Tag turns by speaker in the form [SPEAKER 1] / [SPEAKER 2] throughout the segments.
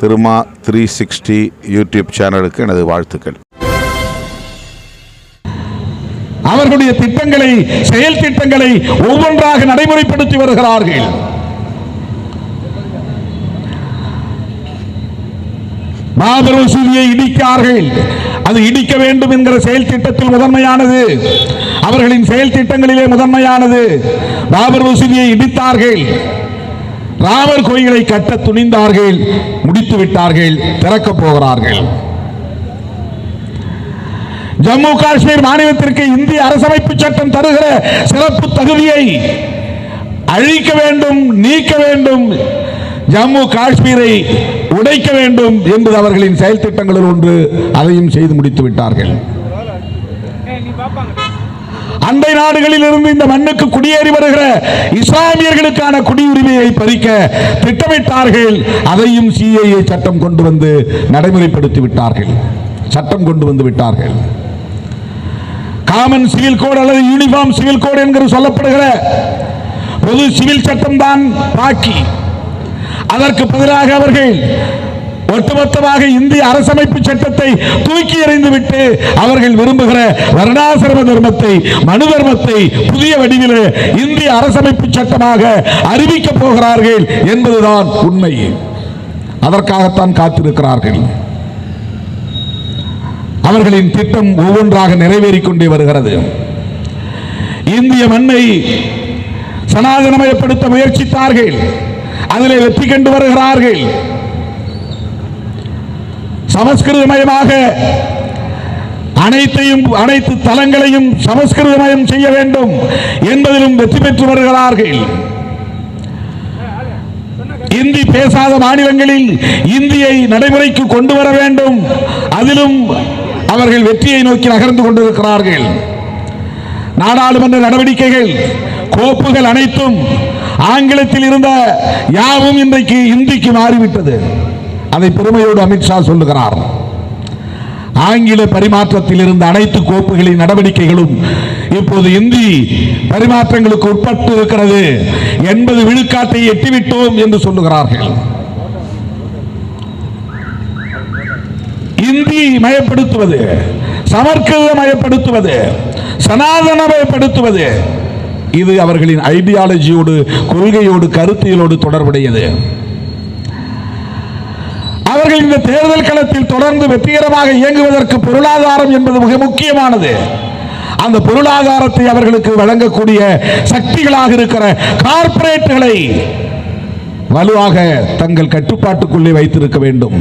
[SPEAKER 1] Thiruma three sixty YouTube சேனலுக்கு எனது வாழ்த்துக்கள்.
[SPEAKER 2] அவர்களுடைய திட்டங்களை செயல் திட்டங்களை ஒவ்வொன்றாக நடைமுறைப்படுத்தி வருகிறார்கள். மாபெரும் வசூலியை இடிக்கிறார்கள் அது இடிக்க வேண்டும் என்கிற செயல் திட்டத்தில் முதன்மையானது. அவர்களின் செயல் திட்டங்களிலே முதன்மையானது. பாபர் மசூதியை இடித்தார்கள். ராமர் கோயிலை கட்ட துணிந்தார்கள் முடித்து விட்டார்கள் திறக்கப் போகிறார்கள். ஜம்மு காஷ்மீர் மாநிலத்திற்கு இந்திய அரசமைப்பு சட்டம் தருகிற சிறப்பு தகுதியை அழிக்க வேண்டும் நீக்க வேண்டும் ஜம்மு காஷ்மீரை உடைக்க வேண்டும் என்பது அவர்களின் செயல் திட்டங்களில் ஒன்று அதையும் செய்து முடித்து விட்டார்கள். அண்டை நாடுகளில் இருந்து இந்த மண்ணுக்கு குடியேறி வருகிற இஸ்லாமியர்களுக்கான குடியுரிமையை பறிக்க திட்டமிட்டார்கள். அதையும் சிஏஏ சட்டம் கொண்டு வந்து நடைமுறைப்படுத்தி விட்டார்கள். சட்டம் கொண்டு வந்து விட்டார்கள். காமன் சிவில் கோடு அல்லது யூனிஃபார்ம் சிவில் கோடு என்கிற சொல்லப்படுகிற பொது சிவில் சட்டம் தான் பாக்கி. அதற்கு பதிலாக அவர்கள் ஒட்டுமொத்தமாக இந்திய அரசமைப்பு சட்டத்தை தூக்கி எறிந்துவிட்டு அவர்கள் விரும்புகிற வருணாசிரம தர்மத்தை மனு தர்மத்தை புதிய வடிவில் இந்திய அரசமைப்பு சட்டமாக அறிவிக்கப் போகிறார்கள் என்பதுதான் உண்மை. அதற்காகத்தான் காத்திருக்கிறார்கள். அவர்களின் திட்டம் ஒவ்வொன்றாக நிறைவேறிக் கொண்டே வருகிறது. இந்திய மண்ணை சனாதனமயப்படுத்த முயற்சித்தார்கள். அதிலே வெற்றி கண்டு வருகிறார்கள். சமஸ்கிருதமயமாக அனைத்தையும் அனைத்து தலங்களையும் சமஸ்கிருதமயம் செய்ய வேண்டும் என்பதிலும் வெற்றி பெற்று வருகிறார்கள். இந்தி பேசாத மாநிலங்களில் இந்தியை நடைமுறைக்கு கொண்டு வர வேண்டும். அதிலும் அவர்கள் வெற்றியை நோக்கி நகர்ந்து கொண்டிருக்கிறார்கள். நாடாளுமன்ற நடவடிக்கைகள் கோப்புகள் அனைத்தும் ஆங்கிலத்தில் இருந்த யாவும் இன்றைக்கு இந்திக்கு மாறிவிட்டது. அதை பெருமையோடு அமித்ஷா சொல்லுகிறார். ஆங்கில பரிமாற்றத்தில் இருந்த அனைத்து கோப்புகளின் நடவடிக்கைகளும் இப்போது இந்தி பரிமாற்றங்களுக்கு உட்பட்டு இருக்கிறது. எண்பது விழுக்காட்டை எட்டிவிட்டோம் என்று சொல்லுகிறார்கள். இந்தி மயப்படுத்துவது சமஸ்கிருத மயப்படுத்துவது சனாதன மயப்படுத்துவது இது அவர்களின் ஐடியாலஜியோடு கொள்கையோடு கருத்தியலோடு தொடர்புடையது. அவர்கள் இந்த தேர்தல் களத்தில் தொடர்ந்து வெற்றிகரமாக இயங்குவதற்கு பொருளாதாரம் என்பது மிக முக்கியமானது. அந்த பொருளாதாரத்தை அவர்களுக்கு வழங்கக்கூடிய சக்திகளாக இருக்கிற கார்பரேட்டுகளை வலுவாக தங்கள் கட்டுப்பாட்டுக்குள்ளே வைத்திருக்க வேண்டும்.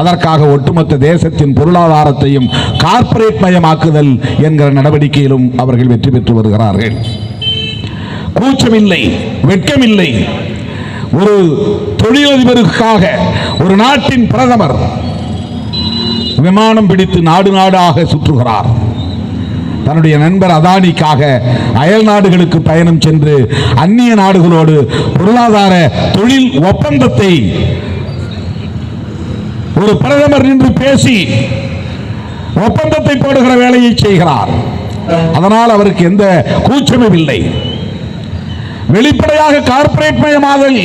[SPEAKER 2] அதற்காக ஒட்டுமொத்த தேசத்தின் பொருளாதாரத்தையும் கார்ப்பரேட் மயமாக்குதல் என்கிற நடவடிக்கையிலும் அவர்கள் வெற்றி பெற்று வருகிறார்கள். கூச்சமில்லை வெட்கமில்லை. ஒரு தொழிலதிபருக்காக ஒரு நாட்டின் பிரதமர் விமானம் பிடித்து நாடு நாடாக சுற்றுகிறார். தன்னுடைய நண்பர் அதானிக்காக அயல் நாடுகளுக்கு பயணம் சென்று அந்நிய நாடுகளோடு பொருளாதார தொழில் ஒப்பந்தத்தை ஒரு பிரதமர் நின்று பேசி ஒப்பந்தத்தை போடுகிற வேலையை செய்கிறார். அதனால் அவருக்கு எந்த கூச்சமும் இல்லை. வெளிப்படையாக கார்ப்பரேட் மயமாதல்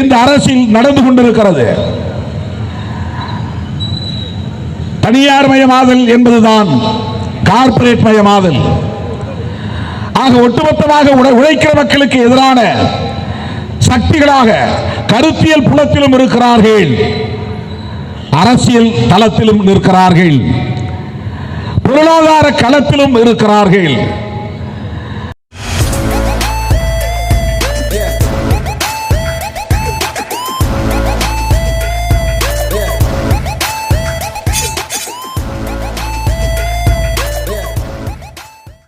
[SPEAKER 2] இந்த அரசில் நடந்து கொண்டிருக்கிறது. தனியார் மயமாதல் என்பதுதான் கார்ப்பரேட் மயமாதல். ஆக ஒட்டுமொத்தமாக உழைக்கிற மக்களுக்கு எதிரான சக்திகளாக கருத்தியல் புலத்திலும் இருக்கிறார்கள். அரசியல் தளத்திலும் இருக்கிறார்கள் பொருளாதார களத்திலும் இருக்கிறார்கள்.